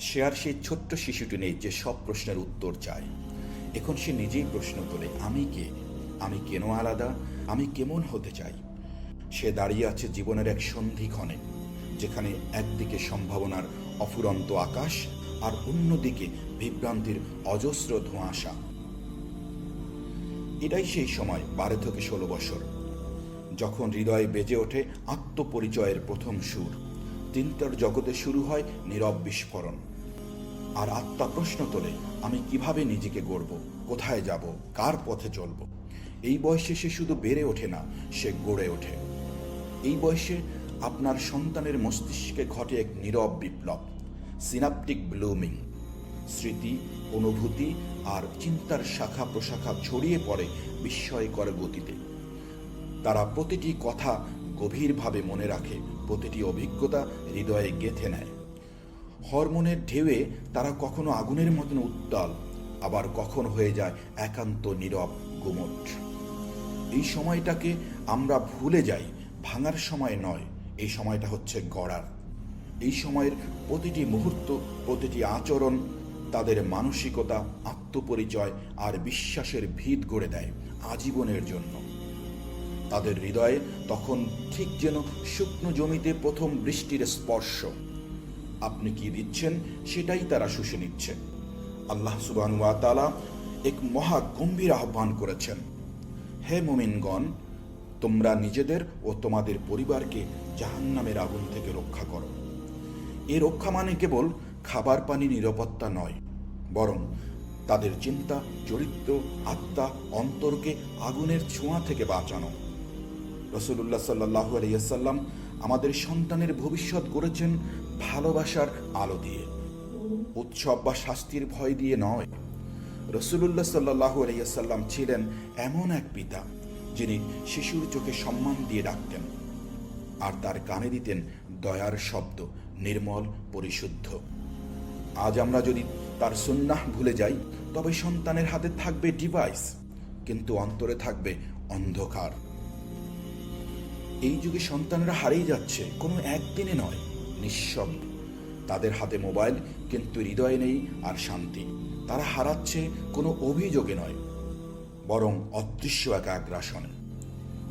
সে আর সেই ছোট্ট শিশুটি নেই যে সব প্রশ্নের উত্তর চায়। এখন সে নিজেই প্রশ্ন তোলে, আমি কে? আমি কেন আলাদা? আমি কেমন হতে চাই? সে দাঁড়িয়ে আছে জীবনের এক সন্ধিক্ষণে, যেখানে একদিকে সম্ভাবনার অফুরন্ত আকাশ আর অন্যদিকে বিভ্রান্তির অজস্র ধোঁয়াশা। এটাই সেই সময়, বারো থেকে ষোলো বছর। যখন হৃদয়ে বেজে ওঠে আত্মপরিচয়ের প্রথম সুর চিন্তার জগতে শুরু হয় নীরব বিস্ফোরণ। আর আত্মা প্রশ্ন তোলে, আমি কীভাবে নিজেকে গড়ব, কোথায় যাব, কার পথে চলব? এই বয়সে সে শুধু বেড়ে ওঠে না, সে গড়ে ওঠে। এই বয়সে আপনার সন্তানের মস্তিষ্কে ঘটে এক নীরব বিপ্লব সিনাপটিক ব্লুমিং স্মৃতি, অনুভূতি আর চিন্তার শাখা প্রশাখা ছড়িয়ে পড়ে বিস্ময়কর গতিতে। তারা প্রতিটি কথা গভীরভাবে মনে রাখে, প্রতিটি অভিজ্ঞতা হৃদয়ে গেঁথে নেয়। হরমোনের ঢেউয়ে তারা কখনো আগুনের মতন উত্তাল, আবার কখন হয়ে যায় একান্ত নীরব গুমট। এই সময়টাকে আমরা ভুলে যাই, ভাঙার সময় নয়, এই সময়টা হচ্ছে গড়ার। এই সময়ের প্রতিটি মুহূর্ত, প্রতিটি আচরণ তাদের মানসিকতা, আত্মপরিচয় আর বিশ্বাসের ভিত গড়ে দেয় আজীবনের জন্য। তাদের হৃদয়ে তখন ঠিক যেন শুকনো জমিতে প্রথম বৃষ্টির স্পর্শ। আপনি কি দিচ্ছেন? সেটাই তারা শুষে নিচ্ছে। আল্লাহ সুবাহ তালা এক মহা গম্ভীর আহ্বান করেছেন। হে মুমিনগণ, তোমরা নিজেদের ও তোমাদের পরিবারকে জাহান্নামের আগুন থেকে রক্ষা করো। এ রক্ষা মানে কেবল খাবার পানি নিরাপত্তা নয়, বরং তাদের চিন্তা, চরিত্র, আত্মা, অন্তরকে আগুনের ছোঁয়া থেকে বাঁচানো। রসুল্লাহ সাল্লাহ আলিয়াল্লাম আমাদের সন্তানের ভবিষ্যৎ গড়েছেন ভালোবাসার আলো দিয়ে। উৎসব বা শাস্তির ভয় দিয়ে নয়। রসুল্লাহ সাল্লাহ আলিয়াল্লাম ছিলেন এমন এক পিতা, যিনি শিশুর চোখে সম্মান দিয়ে ডাকতেন আর তার কানে দিতেন দয়ার শব্দ, নির্মল, পরিশুদ্ধ। আজ আমরা যদি তার সুন্নাহ ভুলে যাই, তবে সন্তানের হাতে থাকবে ডিভাইস কিন্তু অন্তরে থাকবে অন্ধকার। এই যুগে সন্তানরা হারিয়ে যাচ্ছে, কোনো একদিনে নয়। নিঃশব্দ। তাদের হাতে মোবাইল, কিন্তু হৃদয় নেই আর শান্তি। তারা হারাচ্ছে কোনো অভিযোগে নয়, বরং অদৃশ্য এক আগ্রাসনে।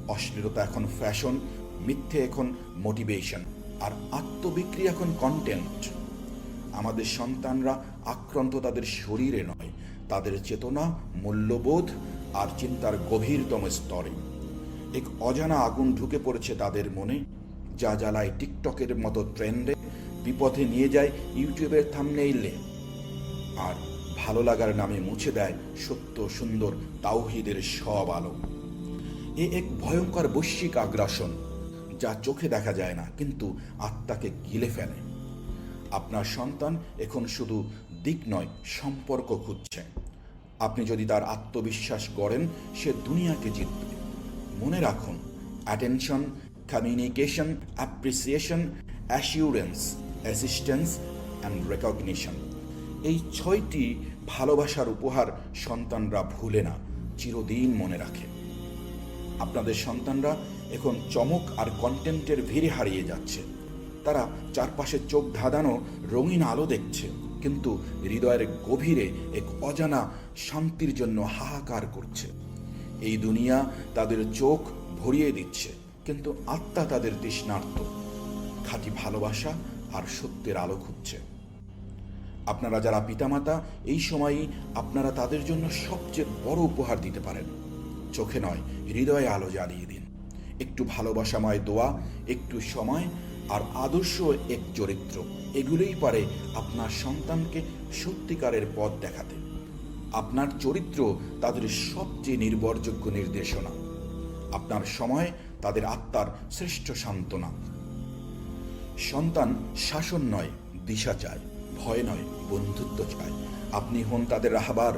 অশ্লীলতা এখন ফ্যাশন, মিথ্যে এখন মোটিভেশন, আর আত্মবিক্রি এখন কন্টেন্ট আমাদের সন্তানরা আক্রান্ত তাদের শরীরে নয়, তাদের চেতনা মূল্যবোধ আর চিন্তার গভীরতম স্তরে। এক অজানা আগুন ঢুকে পড়েছে তাদের মনে যা জ্বালায় টিকটকের মতো ট্রেন্ডে বিপথে নিয়ে যায় ইউটিউবের থামনেইলে আর ভালো লাগার নামে মুছে দেয় সত্য সুন্দর তাওহিদের সব আলো। এ এক ভয়ঙ্কর বৈশ্বিক আগ্রাসন যা চোখে দেখা যায় না, কিন্তু আত্মাকে গিলে ফেলে। আপনার সন্তান এখন শুধু দিক নয়, সম্পর্ক খুঁজছে। আপনি যদি তার আত্মবিশ্বাস গড়েন, সে দুনিয়াকে জিতবে। মনে রাখুন attention communication appreciation assurance assistance and recognition এই ছয়টি ভালোবাসার উপহার সন্তানরা ভুলে না, চিরদিন মনে রাখে। আপনাদের সন্তানরা এখন চমক আর কন্টেন্টের ভিড়ে হারিয়ে যাচ্ছে। তারা চারপাশে চোখ ধাঁধানো রঙিন আলো দেখছে, কিন্তু হৃদয়ের গভীরে এক অজানা শান্তির জন্য হাহাকার করছে। এই দুনিয়া তাদের চোখ ভরিয়ে দিচ্ছে। কিন্তু আত্মা তাদের তৃষ্ণার্ত। খাঁটি ভালোবাসা আর সত্যের আলো খুঁজছে। আপনারা যারা পিতামাতা, এই সময়ই আপনারা তাদের জন্য সবচেয়ে বড় উপহার দিতে পারেন। চোখে নয়, হৃদয়ে আলো জ্বালিয়ে দিন। একটু ভালোবাসাময় দোয়া, একটু সময় আর আদর্শ, এক চরিত্র, এগুলোই পারে আপনার সন্তানকে সত্যিকারের পথ দেখাতে। আপনার চরিত্র তাদের সবচেয়ে নির্ভরযোগ্য নির্দেশনা। আপনার সময় তাদের আত্মার শ্রেষ্ঠ সান্ত্বনা। সন্তান শাসন নয়, দিশা চায়, ভয় নয়, বন্ধুত্ব চায়। আপনি হন তাদের রাহাবার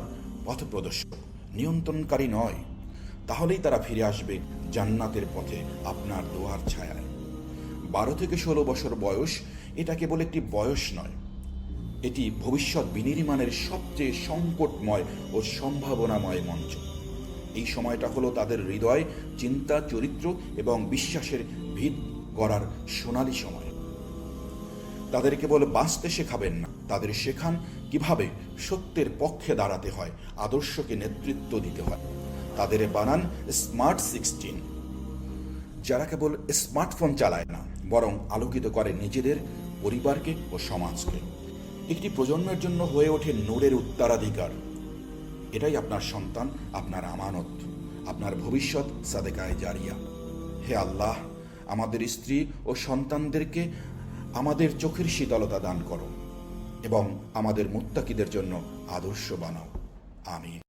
পথপ্রদর্শক, নিয়ন্ত্রণকারী নয়। তাহলেই তারা ফিরে আসবে জান্নাতের পথে আপনার দোয়ার ছায়ায়। বারো থেকে ষোলো বছর বয়স, এটা কেবল একটি বয়স নয়। এটি ভবিষ্যৎ বিনির্মাণের সবচেয়ে সংকটময় ও সম্ভাবনাময় মঞ্চ। এই সময়টা হলো তাদের হৃদয়, চিন্তা, চরিত্র এবং বিশ্বাসের ভিত গড়ার সোনালি সময়। তাদের কেবল বাঁচতে শেখাবেন না, তাদের শেখান কীভাবে সত্যের পক্ষে দাঁড়াতে হয়, আদর্শকে নেতৃত্ব দিতে হয়। তাদের বানান স্মার্ট সিক্সটিন। যারা কেবল স্মার্টফোন চালায় না, বরং আলোকিত করে নিজেদের, পরিবারকে ও সমাজকে। একটি প্রজন্মের জন্য হয়ে ওঠে নূরের উত্তরাধিকার। এটাই আপনার সন্তান, আপনার আমানত, আপনার ভবিষ্যৎ সাদেকায় জারিয়া। হে আল্লাহ, আমাদের স্ত্রী ও সন্তানদেরকে আমাদের চোখের শীতলতা দান করো এবং আমাদের মুত্তাকিদের জন্য আদর্শ বানাও। আমিন।